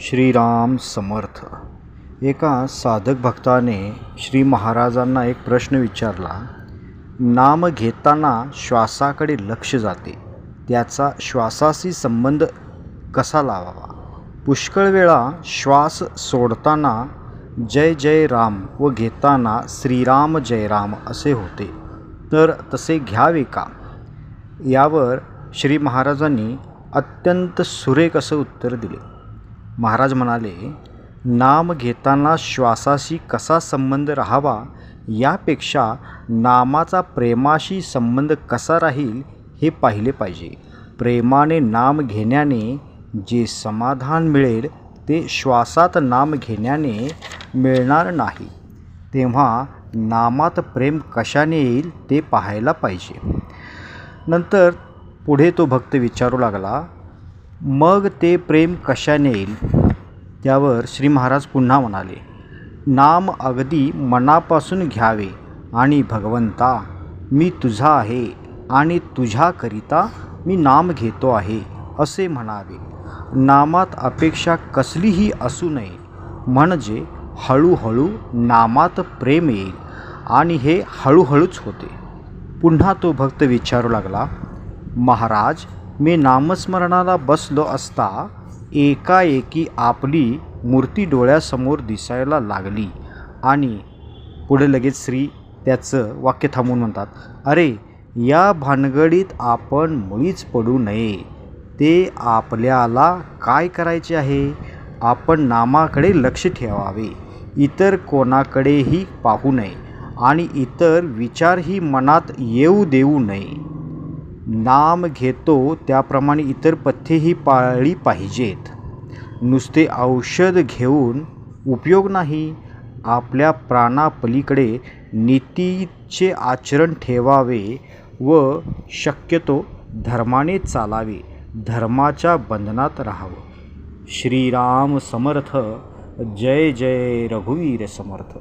श्रीराम समर्थ. एका साधक भक्ताने श्री महाराजांना एक प्रश्न विचारला नाम घेताना श्वासाकडे लक्ष जाते त्याचा श्वासाशी संबंध कसा लावावा? पुष्कळ वेळा श्वास सोडताना जय जय राम व घेताना श्रीराम जय राम असे होते. तर तसे घ्यावे का? यावर श्री महाराजांनी अत्यंत सुरेख असं उत्तर दिले. महाराज म्हणाले नाम घेताना श्वासाशी कसा संबंध राहावा? यापेक्षा नामाचा प्रेमाशी संबंध कसा राहील हे पाहिले पाहिजे. प्रेमाने नाम घेण्याने जे समाधान मिळेल ते श्वासात नाम घेण्याने मिळणार नाही. तेव्हा नामात प्रेम कशाने येईल ते पाहायला पाहिजे. नंतर पुढे तो भक्त विचारू लागला मग ते प्रेम कशाने येईल? त्यावर श्री महाराज पुन्हा म्हणाले नाम अगदी मनापासून घ्यावे आणि भगवंता मी तुझा आहे आणि तुझ्याकरिता मी नाम घेतो आहे असे म्हणावे. नामात अपेक्षा कसलीही असू नये म्हणजे हळूहळू नामात प्रेम येईल आणि हे हळूहळूच होते. पुन्हा तो भक्त विचारू लागला महाराज मी नामस्मरणाला बसलो असता एकाएकी आपली मूर्ती डोळ्यासमोर दिसायला लागली. आणि पुढे लगेच श्री त्याचं वाक्य थांबवून म्हणतात अरे या भानगडीत आपण मुळीच पडू नये. ते आपल्याला काय करायचे आहे? आपण नामाकडे लक्ष ठेवावे. इतर कोणाकडेही पाहू नये. आणि इतर विचारही मनात येऊ देऊ नये. नाम घेतो त्याप्रमाणे इतर पथ्येही पाळली पाहिजेत. नुसते औषध घेऊन उपयोग नाही. आपल्या प्राणापलीकडे नीतीचे आचरण ठेवावे व शक्यतो धर्माने चालावे धर्माच्या बंधनात राहावं. श्रीराम समर्थ. जय जय रघुवीर समर्थ.